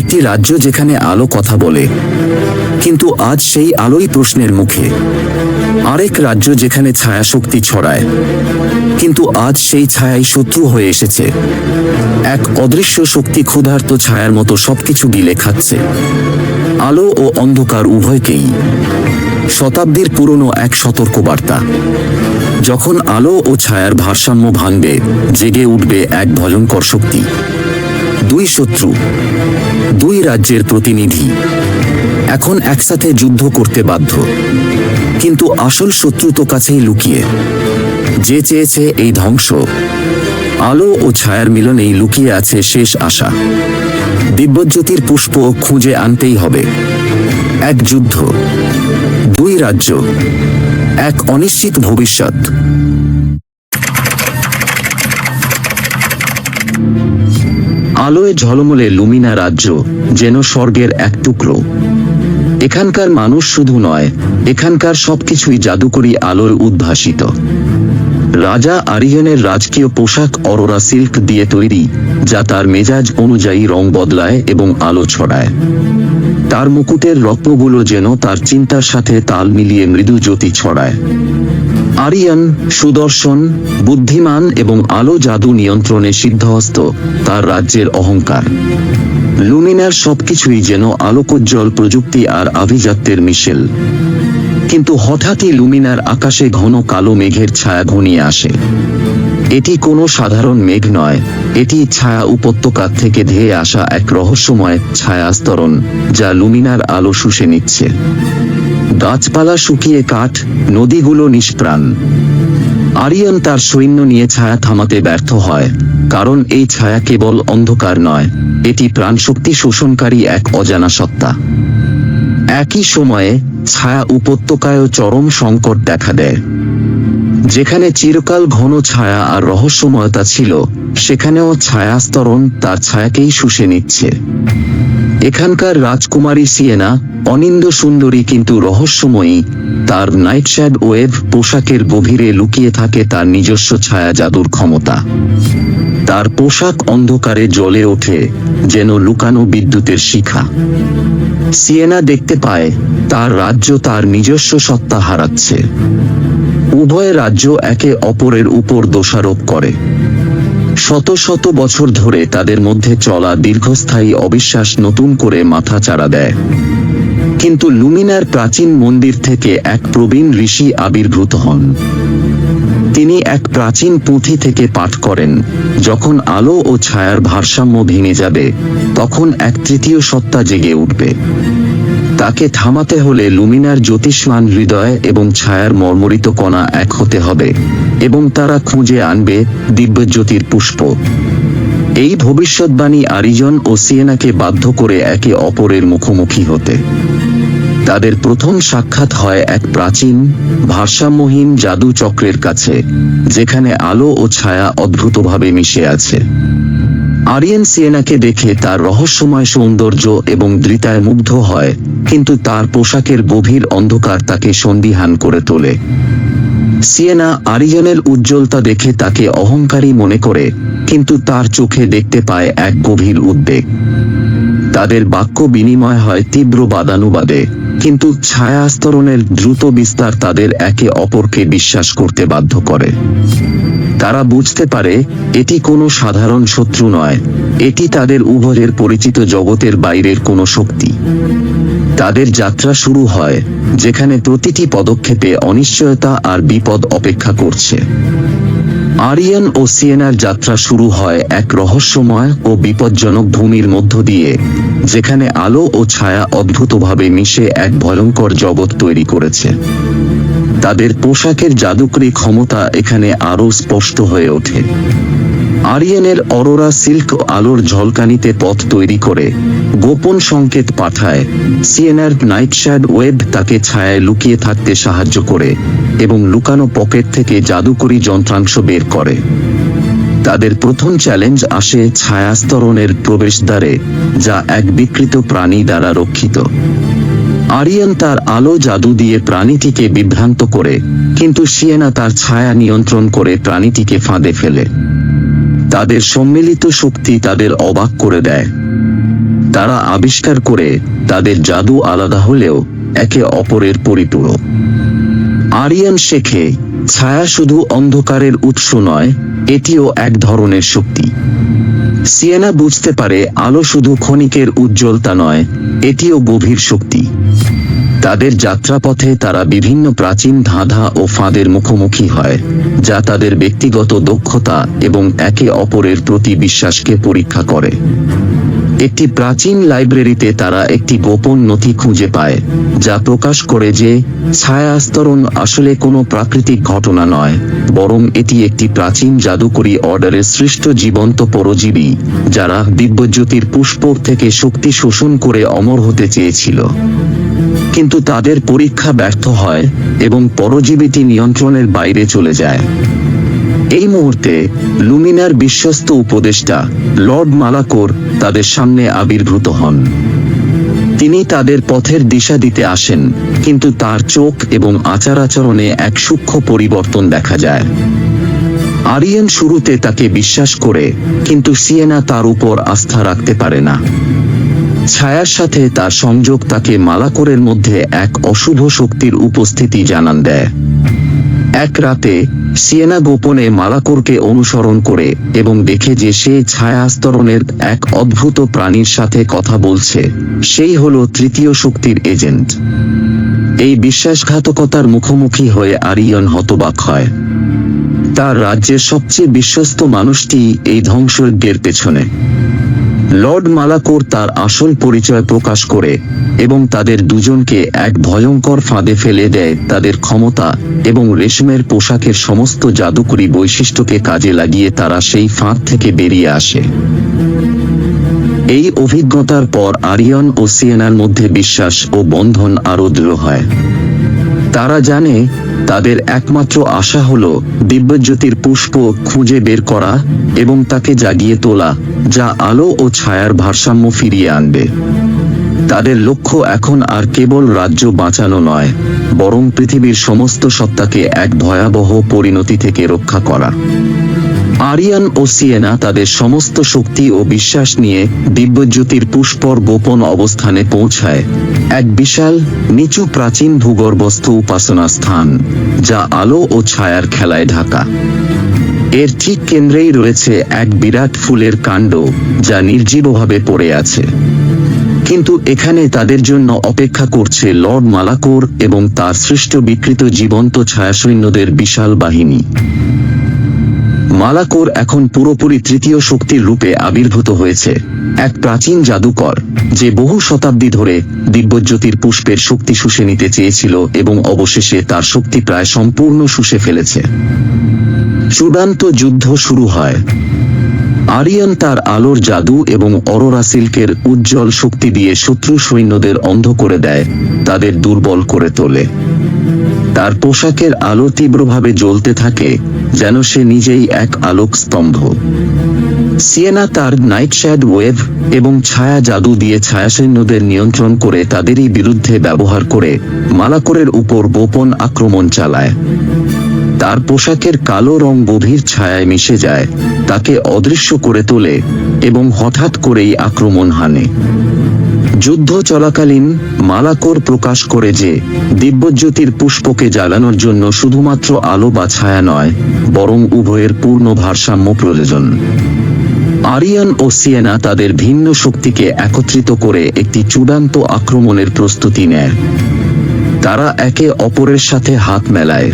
একটি রাজ্য যেখানে আলো কথা বলে, কিন্তু আজ সেই আলোই প্রশ্নের মুখে। আরেক রাজ্য যেখানে ছায়া শক্তি ছড়ায়, কিন্তু আজ সেই ছায়াই শত্রু হয়ে এসেছে। এক অদৃশ্য শক্তি ক্ষুধার্ত ছায়ার মতো সবকিছু গিলে খাচ্ছে। আলো ও অন্ধকার উভয়কেই। শতাব্দীর পুরনো এক সতর্কবার্তা। যখন আলো ও ছায়ার ভারসাম্য ভাঙবে, জেগে উঠবে এক ভয়ঙ্কর শক্তি। দুই শত্রু, দুই রাজ্যের প্রতিনিধি এখন একসাথে যুদ্ধ করতে বাধ্য। কিন্তু আসল শত্রু তো কাছেই লুকিয়ে। যে চেয়েছে এই ধ্বংস, আলো ও ছায়ার মিলনেই লুকিয়ে আছে শেষ আশা। দিব্যজ্যোতির পুষ্প খুঁজে আনতেই হবে। এক যুদ্ধ, দুই রাজ্য, এক অনিশ্চিত ভবিষ্যৎ। আলোয় ঝলমলে লুমিনা রাজ্য, যেন স্বর্গের এক টুকরো। এখানকার মানুষ শুধু নয়, এখানকার সবকিছুই জাদুকরী আলোর উদ্ভাসিত। রাজা আরিয়নের রাজকীয় পোশাক অরোরা সিল্ক দিয়ে তৈরি, যা তার মেজাজ অনুযায়ী রং বদলায় এবং আলো ছড়ায়। তার মুকুটের রত্নগুলো যেন তার চিন্তার সাথে তাল মিলিয়ে মৃদু জ্যোতি ছড়ায়। আরিয়ান সুদর্শন, বুদ্ধিমান এবং আলো জাদু নিয়ন্ত্রণে সিদ্ধহস্ত, তার রাজ্যের অহংকার। লুমিনার সবকিছুই যেন আলোকোজ্জ্বল প্রযুক্তি আর আভিজাত্যের মিশেল। কিন্তু হঠাৎই লুমিনার আকাশে ঘন কালো মেঘের ছায়া ঘনিয়ে আসে। এটি কোনো সাধারণ মেঘ নয়, এটি ছায়া উপত্যকা থেকে ধেয়ে আসা এক রহস্যময় ছায়াস্তরণ যা লুমিনার আলো শুষে নিচ্ছে। গাছপালা শুকিয়ে কাঠ, নদীগুলো নিষ্প্রাণ। আরিয়ান তার সৈন্য নিয়ে ছায়া থামাতে ব্যর্থ হয়, কারণ এই ছায়া কেবল অন্ধকার নয়, এটি প্রাণশক্তি শোষণকারী এক অজানা সত্তা। একই সময়ে ছায়া উপত্যকায়ও চরম সংকট দেখা দেয়। যেখানে চিরকাল ঘন ছায়া আর রহস্যময়তা ছিল, সেখানেও ছায়াস্তরণ তার ছায়াকেই শুষে নিচ্ছে। এখানকার রাজকুমারী সিয়েনা অনিন্দ সুন্দরী কিন্তু রহস্যময়ী, তার নাইটশ্যাড ওয়েভ পোশাকের গভীরে লুকিয়ে থাকে তার নিজস্ব ছায়া জাদুর ক্ষমতা। তার পোশাক অন্ধকারে জ্বলে ওঠে, যেন লুকানো বিদ্যুতের শিখা। সিয়েনা দেখতে পায়, তার রাজ্য তার নিজস্ব সত্তা হারাচ্ছে। উভয় রাজ্য একে অপরের উপর দোষারোপ করে। শত শত বছর ধরে তাদের মধ্যে চলা দীর্ঘস্থায়ী অবিশ্বাস নতুন করে মাথা চাড়া দেয়। কিন্তু লুমিনার প্রাচীন মন্দির থেকে এক প্রবীণ ঋষি আবির্ভূত হন। তিনি এক প্রাচীন পুঁথি থেকে পাঠ করেন, যখন আলো ও ছায়ার ভারসাম্য ভেঙে যাবে, তখন এক তৃতীয় সত্তা জেগে উঠবে। তাকে থামাতে হলে লুমিনার জ্যোতিষ্মান হৃদয় এবং ছায়ার মর্মরিত কণা এক হতে হবে, এবং তারা খুঁজে আনবে দিব্যজ্যোতির পুষ্প। এই ভবিষ্যৎবাণী আরিজন ও সিয়েনাকে বাধ্য করে একে অপরের মুখোমুখি হতে। তাদের প্রথম সাক্ষাৎ হয় এক প্রাচীন, ভারসাম্যহীন জাদু চক্রের কাছে, যেখানে আলো ও ছায়া অদ্ভুতভাবে মিশে আছে। আরিয়ান সিয়েনাকে দেখে তার রহস্যময় সৌন্দর্য এবং দৃতায় মুগ্ধ হয়, কিন্তু তার পোশাকের গভীর অন্ধকার তাকে সন্দিহান করে তোলে। সিয়েনা আরিয়ানের উজ্জ্বলতা দেখে তাকে অহংকারী মনে করে, কিন্তু তার চোখে দেখতে পায় এক গভীর উদ্বেগ। তাদের বাক্য বিনিময় হয় তীব্র বাদানুবাদে, কিন্তু ছায়াস্তরণের দ্রুত বিস্তার তাদের একে অপরকে বিশ্বাস করতে বাধ্য করে। তারা বুঝতে পারে, এটি কোনো সাধারণ শত্রু নয়। এটি তাদের উভয়ের পরিচিত জগতের বাইরের কোনো শক্তি। তাদের যাত্রা শুরু হয়, যেখানে প্রতিটি পদক্ষেপে অনিশ্চয়তা আর বিপদ অপেক্ষা করছে। আরিয়ান ও সিয়েনার যাত্রা শুরু হয় এক রহস্যময় ও বিপজ্জনক ভূমির মধ্য দিয়ে, যেখানে আলো ও ছায়া অদ্ভুতভাবে মিশে এক ভয়ঙ্কর জগৎ তৈরি করেছে। তাদের পোশাকের জাদুকরী ক্ষমতা এখানে আরও স্পষ্ট হয়ে ওঠে। আরিয়ানের অরোরা সিল্ক আলোর ঝলকানিতে পথ তৈরি করে গোপন সংকেত পাঠায়। সিয়েনার নাইটশ্যাড ওয়েব তাকে ছায়ায় লুকিয়ে থাকতে সাহায্য করে এবং লুকানো পকেট থেকে জাদুকরী যন্ত্রাংশ বের করে। তাদের প্রথম চ্যালেঞ্জ আসে ছায়াস্তরণের প্রবেশদ্বারে, যা এক বিকৃত প্রাণী দ্বারা রক্ষিত। আরিয়ান তার আলো জাদু দিয়ে প্রাণীটিকে বিভ্রান্ত করে, কিন্তু সিয়েনা তার ছায়া নিয়ন্ত্রণ করে প্রাণীটিকে ফাঁদে ফেলে। তাদের সম্মিলিত শক্তি তাদের অবাক করে দেয়। তারা আবিষ্কার করে তাদের জাদু আলাদা হলেও একে অপরের পরিপূরক। আরিয়ান শেখে, ছায়া শুধু অন্ধকারের উৎস নয়, এটিও এক ধরনের শক্তি। সিয়েনা বুঝতে পারে আলো শুধু ক্ষণিকের উজ্জ্বলতা নয়, এটিও গভীর শক্তি। তাদের যাত্রাপথে তারা বিভিন্ন প্রাচীন ধাঁধা ও ফাঁদের মুখোমুখি হয়, যা তাদের ব্যক্তিগত দক্ষতা এবং একে অপরের প্রতি বিশ্বাসকে পরীক্ষা করে। একটি প্রাচীন লাইব্রেরিতে তারা একটি গোপন নথি খুঁজে পায়, যা প্রকাশ করে যে, ছায়াস্তরণ আসলে কোনো প্রাকৃতিক ঘটনা নয়, বরং এটি একটি প্রাচীন জাদুকরী অর্ডারের সৃষ্ট জীবন্ত পরজীবী, যারা দিব্যজ্যোতির পুষ্প থেকে শক্তি শোষণ করে অমর হতে চেয়েছিল। কিন্তু তাদের পরীক্ষা ব্যর্থ হয় এবং পরজীবীটি নিয়ন্ত্রণের বাইরে চলে যায়। এই মুহূর্তে লুমিনার বিশ্বস্ত উপদেষ্টা লর্ড মালাকোর তাদের সামনে আবির্ভূত হন। তিনি তাদের পথের দিশা দিতে আসেন, কিন্তু তার চোখ এবং আচার আচরণে এক সূক্ষ্ম পরিবর্তন দেখা যায়। আরিয়ান শুরুতে তাকে বিশ্বাস করে, কিন্তু সিয়েনা তার উপর আস্থা রাখতে পারে না। ছায়ার সাথে তার সংযোগ তাকে মালাকোরের মধ্যে এক অশুভ শক্তির উপস্থিতি জানান দেয়। এক রাতে, সিয়েনা গোপনে মালাকোরকে অনুসরণ করে এবং দেখে যে সে ছায়া আস্তরণের এক অদ্ভুত প্রাণীর সাথে কথা বলছে, সেই হলো তৃতীয় শক্তির এজেন্ট। এই বিশ্বাসঘাতকতার মুখোমুখি হয়ে আরিয়ন হতবাক হয়। তার রাজ্যের সবচেয়ে বিশ্বস্ত মানুষটি এই ধ্বংসযজ্ঞের পেছনে। লর্ড মালাকোর তার আসল পরিচয় প্রকাশ করে এবং তাদের দুজনকে এক ভয়ঙ্কর ফাঁদে ফেলে দেয় তাদের ক্ষমতা এবং রেশমের পোশাকের সমস্ত জাদুকরী বৈশিষ্ট্যকে কাজে লাগিয়ে তারা সেই ফাঁদ থেকে বেরিয়ে আসে। এই অভিজ্ঞতার পর আরিয়ন ও সিয়েনার মধ্যে বিশ্বাস ও বন্ধন আরও দৃঢ় হয়। তারা জানে, তাদের একমাত্র আশা হল দিব্যজ্যোতির পুষ্প খুঁজে বের করা এবং তাকে জাগিয়ে তোলা, যা আলো ও ছায়ার ভারসাম্য ফিরিয়ে আনবে। তাদের লক্ষ্য এখন আর কেবল রাজ্য বাঁচানো নয়, বরং পৃথিবীর সমস্ত সত্তাকে এক ভয়াবহ পরিণতি থেকে রক্ষা করা। আরিয়ান ও সিয়েনা তাদের সমস্ত শক্তি ও বিশ্বাস নিয়ে দিব্যজ্যোতির পুষ্পর গোপন অবস্থানে পৌঁছায়। এক বিশাল, নিচু প্রাচীন ভূগর্ভস্থ উপাসনা স্থান, যা আলো ও ছায়ার খেলায় ঢাকা। এর ঠিক কেন্দ্রেই রয়েছে এক বিরাট ফুলের কাণ্ড, যা নির্জীবভাবে পড়ে আছে। কিন্তু এখানে তাদের জন্য অপেক্ষা করছে লর্ড মালাকোর এবং তার সৃষ্ট বিকৃত জীবন্ত ছায়াসৈন্যদের বিশাল বাহিনী। মালাকোর এখন পুরোপুরি তৃতীয় শক্তির রূপে আবির্ভূত হয়েছে, এক প্রাচীন জাদুকর, যে বহু শতাব্দী ধরে দিব্যজ্যোতির পুষ্পের শক্তি শুষে নিতে চেয়েছিল এবং অবশেষে তার শক্তি প্রায় সম্পূর্ণ শুষে ফেলেছে। চূড়ান্ত যুদ্ধ শুরু হয়। আরিয়ান তার আলোর জাদু এবং অরোরা সিল্কের উজ্জ্বল শক্তি দিয়ে শত্রু সৈন্যদের অন্ধ করে দেয়, তাদের দুর্বল করে তোলে। তার পোশাকের আলো তীব্রভাবে জ্বলতে থাকে, যেন সে নিজেই এক আলোক স্তম্ভ। সিয়েনা তার নাইট শ্যাড ওয়েভ এবং ছায়া জাদু দিয়ে ছায়া সৈন্যদের নিয়ন্ত্রণ করে তাদেরই বিরুদ্ধে ব্যবহার করে মালাকোরের উপর গোপন আক্রমণ চালায়। তার পোশাকের কালো রং গভীর ছায়ায় মিশে যায়, তাকে অদৃশ্য করে তোলে এবং হঠাৎ করেই আক্রমণ হানে। যুদ্ধ চলাকালীন মালাকোর প্রকাশ করে যে দিব্যজ্যোতির পুষ্পকে জ্বালানোর জন্য শুধুমাত্র আলো বা ছায়া নয়, বরং উভয়ের পূর্ণ ভারসাম্য প্রয়োজন। আরিয়ান ও সিয়েনা তাদের ভিন্ন শক্তিকে একত্রিত করে একটি চূড়ান্ত আক্রমণের প্রস্তুতি নেয়। তারা একে অপরের সাথে হাত মেলায়।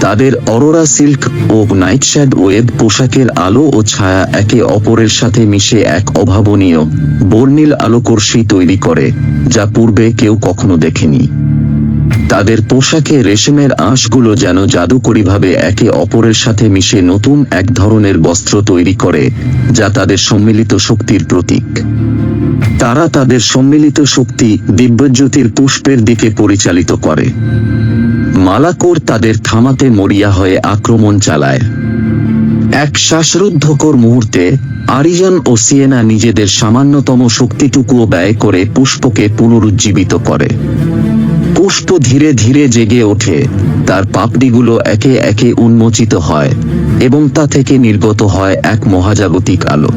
তাদের অরোরা সিল্ক ও নাইটশ্যাড ওয়েব পোশাকের আলো ও ছায়া একে অপরের সাথে মিশে এক অভাবনীয়, বর্ণিল আলোকর্ষী তৈরি করে, যা পূর্বে কেউ কখনো দেখেনি। তাদের পোশাকে রেশমের আঁশগুলো যেন জাদুকরীভাবে একে অপরের সাথে মিশে নতুন এক ধরনের বস্ত্র তৈরি করে, যা তাদের সম্মিলিত শক্তির প্রতীক। তারা তাদের সম্মিলিত শক্তি দিব্যজ্যোতির পুষ্পের দিকে পরিচালিত করে। মালাকোর তাদের থামাতে মরিয়া হয়ে আক্রমণ চালায়। এক শ্বাসরুদ্ধকর মুহূর্তে আরিজান ও সিয়েনা নিজেদের সামান্যতম শক্তিটুকুও ব্যয় করে পুষ্পকে পুনরুজ্জীবিত করে। পুষ্প ধীরে ধীরে জেগে ওঠে, তার পাপড়িগুলো একে একে উন্মোচিত হয় এবং তা থেকে নির্গত হয় এক মহাজাগতিক আলো।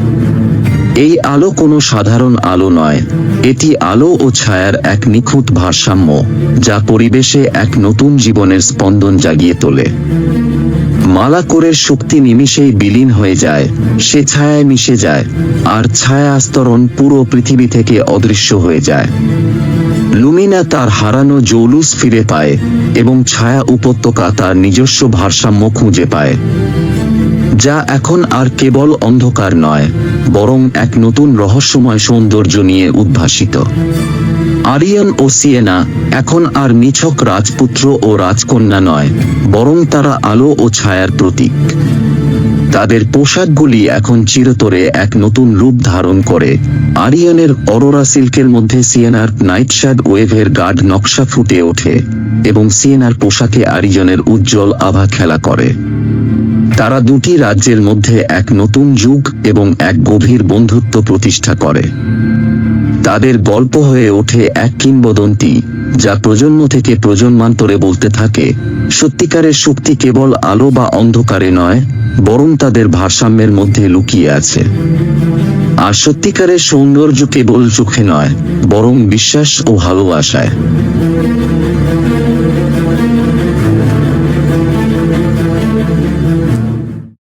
এই আলো কোনো সাধারণ আলো নয়। এটি আলো ও ছায়ার এক নিখুঁত ভারসাম্য, যা পরিবেশে এক নতুন জীবনের স্পন্দন জাগিয়ে তোলে। মালাকোরের শক্তি নিমিষেই বিলীন হয়ে যায়, সে ছায়ায় মিশে যায়, আর ছায়া আস্তরণ পুরো পৃথিবী থেকে অদৃশ্য হয়ে যায়। লুমিনা তার হারানো জৌলুস ফিরে পায় এবং ছায়া উপত্যকা তার নিজস্ব ভারসাম্য খুঁজে পায়, যা এখন আর কেবল অন্ধকার নয় বরং এক নতুন রহস্যময় সৌন্দর্য নিয়ে উদ্ভাসিত। আরিয়ান ও সিয়েনা এখন আর নিছক রাজপুত্র ও রাজকন্যা নয়, বরং তারা আলো ও ছায়ার প্রতীক। তাদের পোশাকগুলি এখন চিরতরে এক নতুন রূপ ধারণ করে। আরিয়ানের অরোরা সিল্কের মধ্যে সিয়েনার নাইটশ্যাড ওয়েভের গার্ড নকশা ফুটে ওঠে এবং সিয়েনার পোশাকে আরিয়ানের উজ্জ্বল আভা খেলা করে। তারা দুটি রাজ্যের মধ্যে এক নতুন যুগ এবং এক গভীর বন্ধুত্ব প্রতিষ্ঠা করে। তাদের গল্প হয়ে ওঠে এক কিংবদন্তি, যা প্রজন্ম থেকে প্রজন্মান্তরে বলতে থাকে, সত্যিকারের শক্তি কেবল আলো বা অন্ধকারে নয়, বরং তাদের ভারসাম্যের মধ্যে লুকিয়ে আছে। আর সত্যিকারের সৌন্দর্য কেবল চোখে নয়, বরং বিশ্বাস ও ভালোবাসায়।